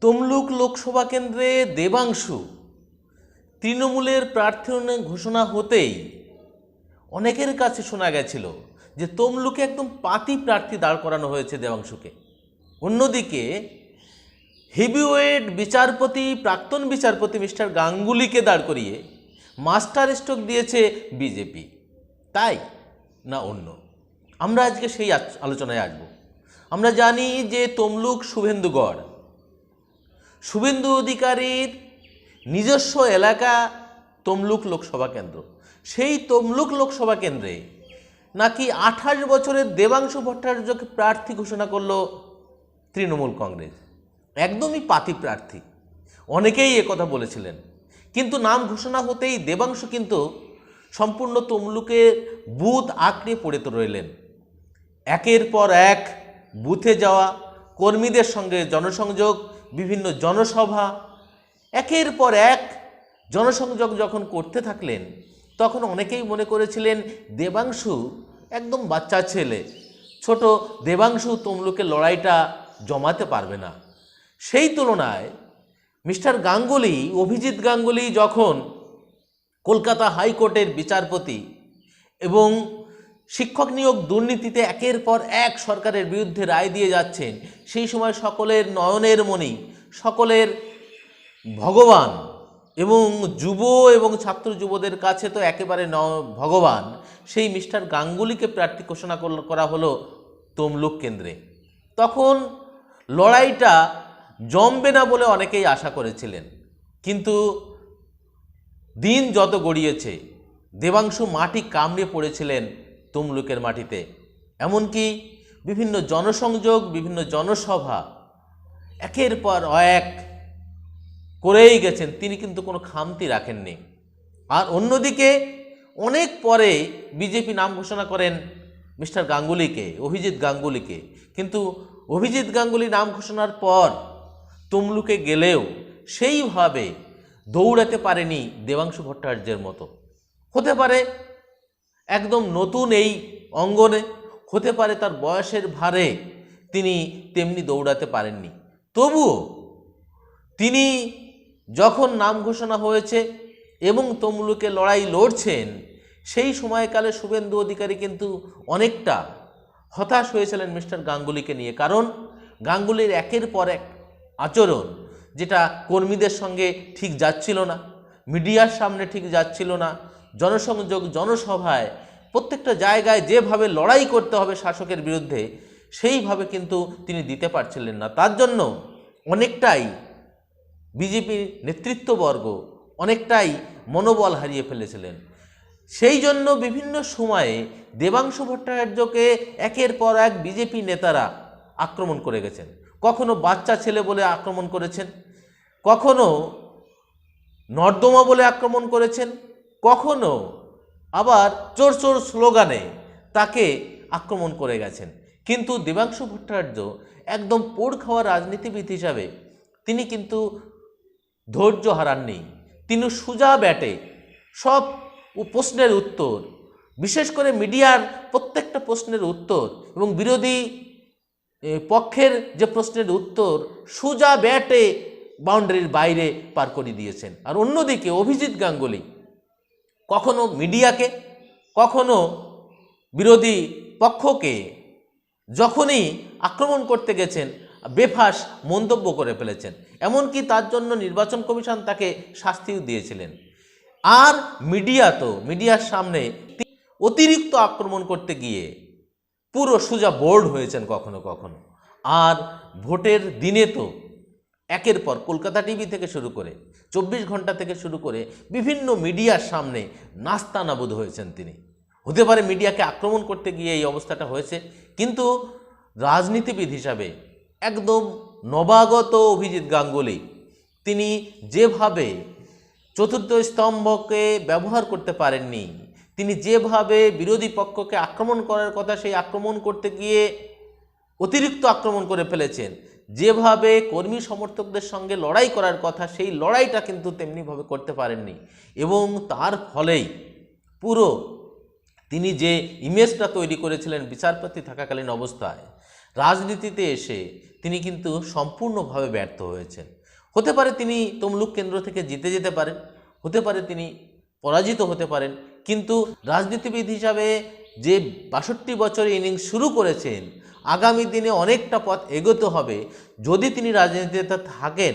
তমলুক লোকসভা কেন্দ্রে দেবাংশু। তৃণমূলের প্রার্থী ঘোষণা হতেই অনেকের কাছে শোনা গেছিল যে তমলুকে একদম পাতি প্রার্থী দাঁড় করানো হয়েছে দেবাংশুকে। অন্যদিকে হেভিওয়েট বিচারপতি, প্রাক্তন বিচারপতি মিস্টার গাঙ্গুলিকে দাঁড় করিয়ে মাস্টার স্ট্রোক দিয়েছে বিজেপি। তাই না অন্য? আমরা আজকে সেই আলোচনায় আসব। আমরা জানি যে তমলুক শুভেন্দুগড় শুভেন্দু অধিকারীর নিজস্ব এলাকা তমলুক লোকসভা কেন্দ্র। সেই তমলুক লোকসভা কেন্দ্রে নাকি আঠাশ বছরের দেবাংশু ভট্টাচার্যকে প্রার্থী ঘোষণা করল তৃণমূল কংগ্রেস। একদমই পাতি প্রার্থী। অনেকেই কথা বলেছিলেন। কিন্তু নাম ঘোষণা হতেই দেবাংশু কিন্তু সম্পূর্ণ তমলুকের বুথ আঁকড়ে পড়ে তো রইলেন। একের পর এক বুথে যাওয়া কর্মীদের সঙ্গে জনসংযোগ বিভিন্ন জনসভা, একের পর এক জনসংযোগ যখন করতে থাকলেন, তখন অনেকেই মনে করেছিলেন, দেবাংশু একদম বাচ্চা ছেলে, ছোট দেবাংশু তমলুকের লড়াইটা জমাতে পারবে না। সেই তুলনায় মিস্টার গাঙ্গুলি, অভিজিৎ গাঙ্গুলি যখন কলকাতা হাইকোর্টের বিচারপতি এবং শিক্ষক নিয়োগ দুর্নীতিতে একের পর এক সরকারের বিরুদ্ধে রায় দিয়ে যাচ্ছেন। সেই সময় সকলের নয়নের মণি, সকলের ভগবান এবং যুব এবং ছাত্র যুবদের কাছে তো একেবারে ন ভগবান। সেই মিস্টার গাঙ্গুলিকে প্রার্থী ঘোষণা করা হলো তমলুক কেন্দ্রে। তখন লড়াইটা জমবে না বলে অনেকেই আশা করেছিলেন। কিন্তু দিন যত গড়িয়েছে, দেবাংশু মাটি কামড়ে পড়েছিলেন তমলুকের মাটিতে। এমনকি বিভিন্ন জনসংযোগ, বিভিন্ন জনসভা একের পর এক করেই গেছেন। তিনি কিন্তু কোনো খামতি রাখেননি। আর অন্যদিকে অনেক পরে বিজেপি নাম ঘোষণা করেন মিস্টার গাঙ্গুলিকে, অভিজিৎ গাঙ্গুলিকে। কিন্তু অভিজিৎ গাঙ্গুলি নাম ঘোষণার পর তমলুকে গেলেও সেইভাবে দৌড়াতে পারেনি দেবাংশু ভট্টাচার্যের মতো। হতে পারে একদম নতুন এই অঙ্গনে, হতে পারে তার বয়সের ভারে তিনি তেমনি দৌড়াতে পারেননি। তবুও তিনি যখন নাম ঘোষণা হয়েছে এবং তমলুকে লড়াই লড়ছেন, সেই সময়কালে শুভেন্দু অধিকারী কিন্তু অনেকটা হতাশ হয়েছিলেন মিস্টার গাঙ্গুলিকে নিয়ে। কারণ গাঙ্গুলির একের পর এক আচরণ যেটা কর্মীদের সঙ্গে ঠিক যাচ্ছিল না, মিডিয়ার সামনে ঠিক যাচ্ছিল না জনসংযোগ, জনসভায় প্রত্যেকটা জায়গায় যেভাবে লড়াই করতে হবে শাসকের বিরুদ্ধে, সেইভাবে কিন্তু তিনি দিতে পারছিলেন না। তার জন্য অনেকটাই বিজেপির নেতৃত্ববর্গ অনেকটাই মনোবল হারিয়ে ফেলেছিলেন। সেই জন্য বিভিন্ন সময়ে দেবাংশু ভট্টাচার্যকে একের পর এক বিজেপি নেতারা আক্রমণ করে গেছেন। কখনো বাচ্চা ছেলে বলে আক্রমণ করেছেন, কখনো নর্দমা বলে আক্রমণ করেছেন কখনো আবার চোর চোর স্লোগানে তাকে আক্রমণ করে গেছেন। কিন্তু দেবাংশু ভট্টাচার্য একদম পোড় খাওয়া রাজনীতিবিদ হিসাবে তিনি কিন্তু ধৈর্য হারাননি। তিনি সুজা ব্যাটে সব প্রশ্নের উত্তর, বিশেষ করে মিডিয়ার প্রত্যেকটা প্রশ্নের উত্তর এবং বিরোধী পক্ষের যে প্রশ্নের উত্তর সুজা ব্যাটে বাউন্ডারির বাইরে পার করে দিয়েছেন। আর অন্যদিকে অভিজিৎ গাঙ্গুলি কখনো মিডিয়াকে, কখনো বিরোধী পক্ষকে যখনই আক্রমণ করতে গেছেন, বেফাস মন্তব্য করে ফেলেছেন। এমনকি তার জন্য নির্বাচন কমিশন তাকে শাস্তিও দিয়েছিলেন। আর মিডিয়া তো, মিডিয়ার সামনে অতিরিক্ত আক্রমণ করতে গিয়ে পুরো সোজা বোর্ড হয়েছেন কখনো কখনো। আর ভোটের দিনে তো একের পর কলকাতা টিভি থেকে শুরু করে চব্বিশ ঘণ্টা থেকে শুরু করে বিভিন্ন মিডিয়ার সামনে নাস্তানাবুদ হয়েছেন তিনি। হতে পারে মিডিয়াকে আক্রমণ করতে গিয়ে এই অবস্থাটা হয়েছে, কিন্তু রাজনীতিবিদ হিসাবে একদম নবাগত অভিজিৎ গাঙ্গুলি, তিনি যেভাবে চতুর্থ স্তম্ভকে ব্যবহার করতে পারেননি, তিনি যেভাবে বিরোধী পক্ষকে আক্রমণ করার কথা সেই আক্রমণ করতে গিয়ে অতিরিক্ত আক্রমণ করে ফেলেছেন যেভাবে কর্মী সমর্থকদের সঙ্গে লড়াই করার কথা, সেই লড়াইটা কিন্তু তেমনিভাবে করতে পারেননি। এবং তার ফলেই পুরো তিনি যে ইমেজটা তৈরি করেছিলেন বিচারপতি থাকাকালীন অবস্থায়, রাজনীতিতে এসে তিনি কিন্তু সম্পূর্ণভাবে ব্যর্থ হয়েছেন। হতে পারে তিনি তমলুক কেন্দ্র থেকে জিতে যেতে পারেন, হতে পারে তিনি পরাজিত হতে পারেন, কিন্তু রাজনীতিবিদ হিসাবে যে বাষট্টি বছর ইনিংস শুরু করেছেন আগামী দিনে অনেকটা পথ এগোতে হবে। যদি তিনি রাজনীতিতে থাকেন,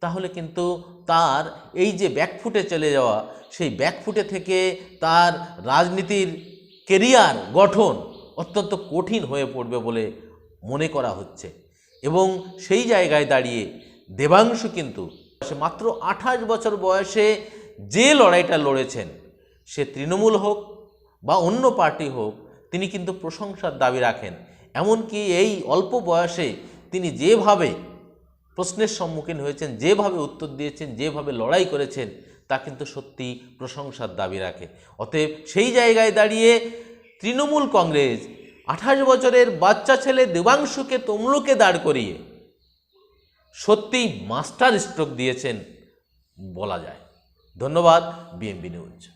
তাহলে কিন্তু তার এই যে ব্যাকফুটে চলে যাওয়া, সেই ব্যাকফুটে থেকে তার রাজনীতির কেরিয়ার গঠন অত্যন্ত কঠিন হয়ে পড়বে বলে মনে করা হচ্ছে। এবং সেই জায়গায় দাঁড়িয়ে দেবাংশু কিন্তু সে মাত্র আঠাশ বছর বয়সে যে লড়াইটা লড়েছেন, সে তৃণমূল হোক বা অন্য পার্টি হোক, তিনি কিন্তু প্রশংসার দাবি রাখেন। এমনকি এই অল্প বয়সে তিনি যেভাবে প্রশ্নের সম্মুখীন হয়েছেন, যেভাবে উত্তর দিয়েছেন, যেভাবে লড়াই করেছেন, তা কিন্তু সত্যি প্রশংসার দাবি রাখে। অতএব সেই জায়গায় দাঁড়িয়ে তৃণমূল কংগ্রেস আঠাশ বছরের বাচ্চা ছেলে দেবাংশুকে, তমলুকে দাঁড় করিয়ে সত্যিই মাস্টার স্ট্রোক দিয়েছেন বলা যায়। ধন্যবাদ বিএমবি নিউজ।